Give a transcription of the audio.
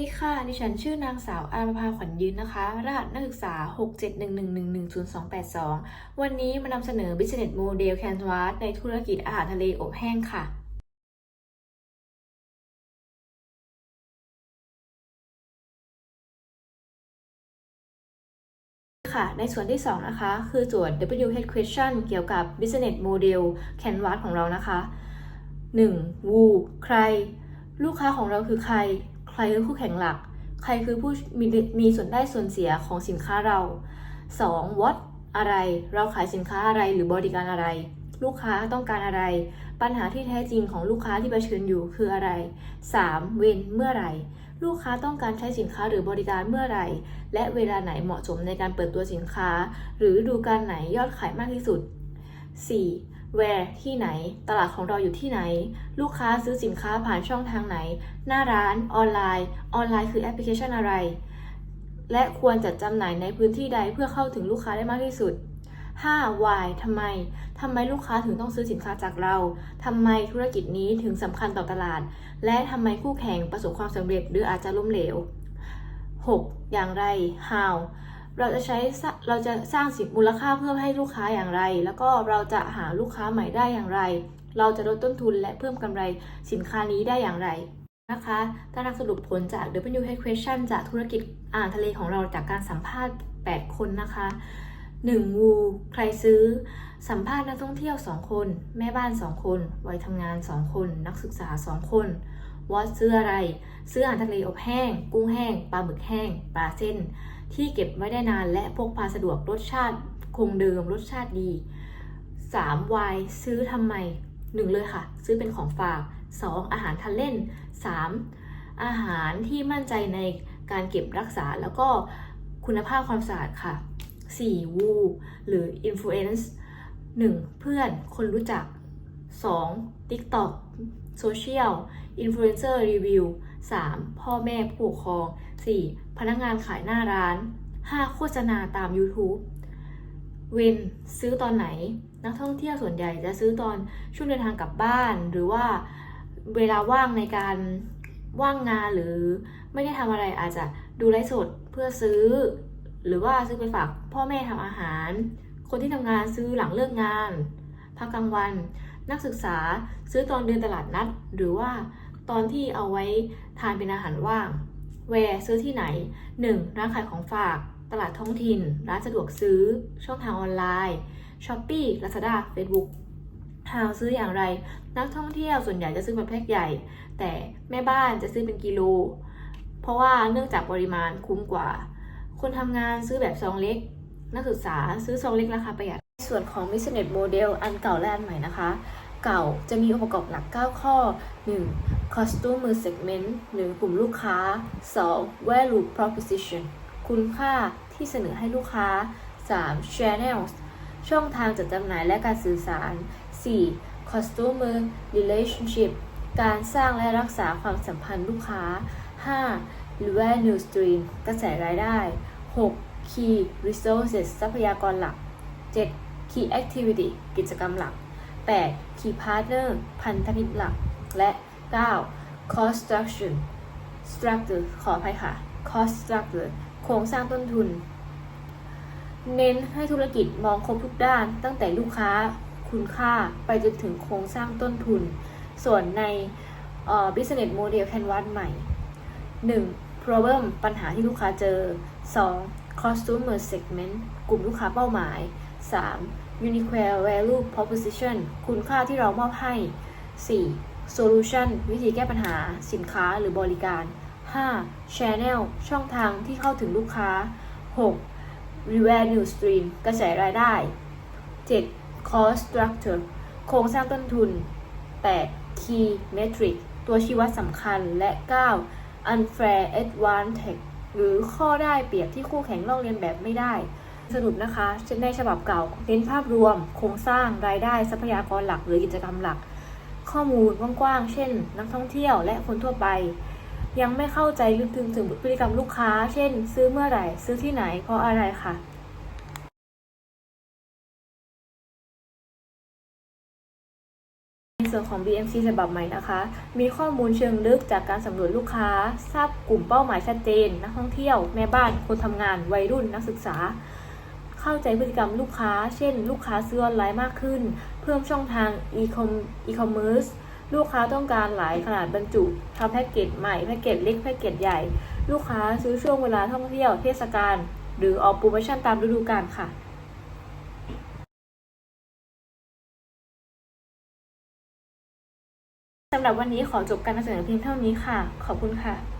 สวัสดีค่ะ ดิฉันชื่อนางสาวอารภาขวัญยืนนะคะ รหัสนักศึกษา 671111082 วันนี้มานำเสนอ Business Model Canvas ในธุรกิจอาหารทะเลอบแห้งค่ะค่ะ ในส่วนที่ 2 นะคะ คือโจทย์ WH question เกี่ยวกับ Business Model Canvas ของเรานะคะ 1. Who ใคร ลูกค้าของเราคือใคร ใครคือคู่แข่งหลัก ใครคือผู้มีมีส่วนได้ส่วนเสียของสินค้าเรา 2. What อะไร เราขายสินค้าอะไรหรือบริการอะไร ลูกค้าต้องการอะไร ปัญหาที่แท้จริงของลูกค้าที่เผชิญอยู่คืออะไร 3. When เมื่อไหร่ ลูกค้าต้องการใช้สินค้าหรือบริการเมื่อไหร่ และเวลาไหนเหมาะสมในการเปิดตัวสินค้า หรือดูการไหนยอดขายมากที่สุด 4. Where ที่ไหน ตลาดของเราอยู่ที่ไหน ลูกค้าซื้อสินค้าผ่านช่องทางไหน หน้าร้าน ออนไลน์ ออนไลน์คือแอปพลิเคชันอะไร และควรจัดจำหน่ายในพื้นที่ใดเพื่อเข้าถึงลูกค้าได้มากที่สุด 5. why ทำไม ทำไมลูกค้าถึงต้องซื้อสินค้าจากเรา ทำไมธุรกิจนี้ถึงสำคัญต่อตลาด และทำไมคู่แข่งประสบความสำเร็จหรืออาจจะล้มเหลว 6. อย่างไร how เราจะใช้เราจะสร้างสินมูลค่าเพิ่มให้ลูกค้าอย่างไร แล้วก็เราจะหาลูกค้าใหม่ได้อย่างไร เราจะลดต้นทุนและเพิ่มกำไรสินค้านี้ได้อย่างไรนะคะตาราสรุปผลจาก WH Question จากธุรกิจอาหารทะเลของเราจากการสัมภาษณ์ 8 คนนะคะ 1. วูใครซื้อ สัมภาษณ์นักท่องเที่ยว 2 คน แม่บ้าน 2 คน วัยทำงาน 2 คน นักศึกษา 2 คนวอตซื้ออะไร ซื้ออาหารทะเลอบแห้ง กุ้งแห้ง ปลาหมึกแห้ง ปลาเส้น ที่เก็บไว้ได้นานและพกพาสะดวกรสชาติคงเดิมรสชาติดี 3. วายซื้อทำไม 1 เลยค่ะ ซื้อเป็นของฝาก 2. อาหารทานเล่น 3. อาหารที่มั่นใจในการเก็บรักษาแล้วก็คุณภาพความสะอาดค่ะ 4. วูหรือ influence 1. เพื่อนคนรู้จัก 2. TikTok Social Influencer Review 3. พ่อแม่ผู้ปกครอง 4. พนักงานขายหน้าร้าน 5. โฆษณาตาม YouTube เวนซื้อตอนไหน นักท่องเที่ยวส่วนใหญ่จะซื้อตอนช่วงเดินทางกลับบ้าน หรือว่าเวลาว่างในการว่างงานหรือไม่ได้ทำอะไรอาจจะดูไลฟ์สดเพื่อซื้อ หรือว่าซื้อไปฝากพ่อแม่ทำอาหาร คนที่ทำงานซื้อหลังเลิกงาน พักกลางวัน นักศึกษาซื้อตอนเดินตลาดนัด หรือว่าตอนที่เอาไว้ทานเป็นอาหารว่าง แวร์ซื้อที่ไหน 1. ร้านขายของฝาก ตลาดท้องถิ่น ร้านสะดวกซื้อ ช่องทางออนไลน์ช้อปปี้ลาซาด้าเฟซบุ๊กหาซื้ออย่างไร นักท่องเที่ยวส่วนใหญ่จะซื้อเป็นแพ็คใหญ่ แต่แม่บ้านจะซื้อเป็นกิโล เพราะว่าเนื่องจากปริมาณคุ้มกว่า คนทำงานซื้อแบบซองเล็ก นักศึกษาซื้อซองเล็กราคาประหยัด ส่วนของ Business Model อันเก่าและอันใหม่นะคะ เก่าจะมีองค์ประกอบหลัก 9 ข้อ 1. Customer Segment หรือกลุ่มลูกค้า 2. Value Proposition คุณค่าที่เสนอให้ลูกค้า 3. Channels ช่องทางจัดจำหน่ายและการสื่อสาร 4. Customer Relationship การสร้างและรักษาความสัมพันธ์ลูกค้า 5. Revenue Stream กระแสรายได้ 6. Key Resources ทรัพยากรหลัก 7. Key Activity กิจกรรมหลัก 8. Key Partner พันธมิตรหลัก และ 9. Cost Structure Structure ขออภัยค่ะ Cost Structure โครงสร้างต้นทุน เน้นให้ธุรกิจมองครบทุกด้าน ตั้งแต่ลูกค้าคุณค่าไปจนถึงโครงสร้างต้นทุน ส่วนใน business model canvas ใหม่ 1. problem ปัญหาที่ลูกค้าเจอ 2. Customer segment กลุ่มลูกค้าเป้าหมาย 3. unique value proposition คุณค่าที่เรามอบให้ 4. solution วิธีแก้ปัญหา สินค้าหรือบริการ 5. channel ช่องทางที่เข้าถึงลูกค้า 6. revenue stream กระแสรายได้ 7. cost structure โครงสร้างต้นทุน 8. key metric ตัวชี้วัดสำคัญและ 9. unfair advantage หรือข้อได้เปรียบที่คู่แข่งลอกเรียนแบบไม่ได้ สรุปนะคะในฉบับเก่าเน้นภาพรวม โครงสร้างรายได้ทรัพยากรหลัก หรือกิจกรรมหลัก ข้อมูลกว้างๆเช่น นักท่องเที่ยวและคนทั่วไป ยังไม่เข้าใจลึกถึงถึงพฤติกรรมลูกค้า เช่น ซื้อเมื่อไหร่ ซื้อที่ไหนเพราะอะไรค่ะ ส่วนของ BMC ฉบับใหม่นะคะ มีข้อมูลเชิงลึกจากการสำรวจลูกค้า ทราบกลุ่มเป้าหมายชัดเจน นักท่องเที่ยว แม่บ้าน คนทำงาน วัยรุ่น นักศึกษา เข้าใจพฤติกรรมลูกค้า เช่น ลูกค้าซื้อออนไลน์มากขึ้น เพิ่มช่องทาง e-commerce ลูกค้าต้องการหลายขนาดบรรจุทำแพ็กเกจใหม่แพ็กเกจเล็กแพ็กเกจใหญ่ ลูกค้าซื้อช่วงเวลาท่องเที่ยวเทศกาลหรือออกโปรโมชั่นตามฤดูกาลค่ะำหรับวันนี้ขอจบการนำเสนอเพียงเท่านี้ค่ะ ขอบคุณค่ะ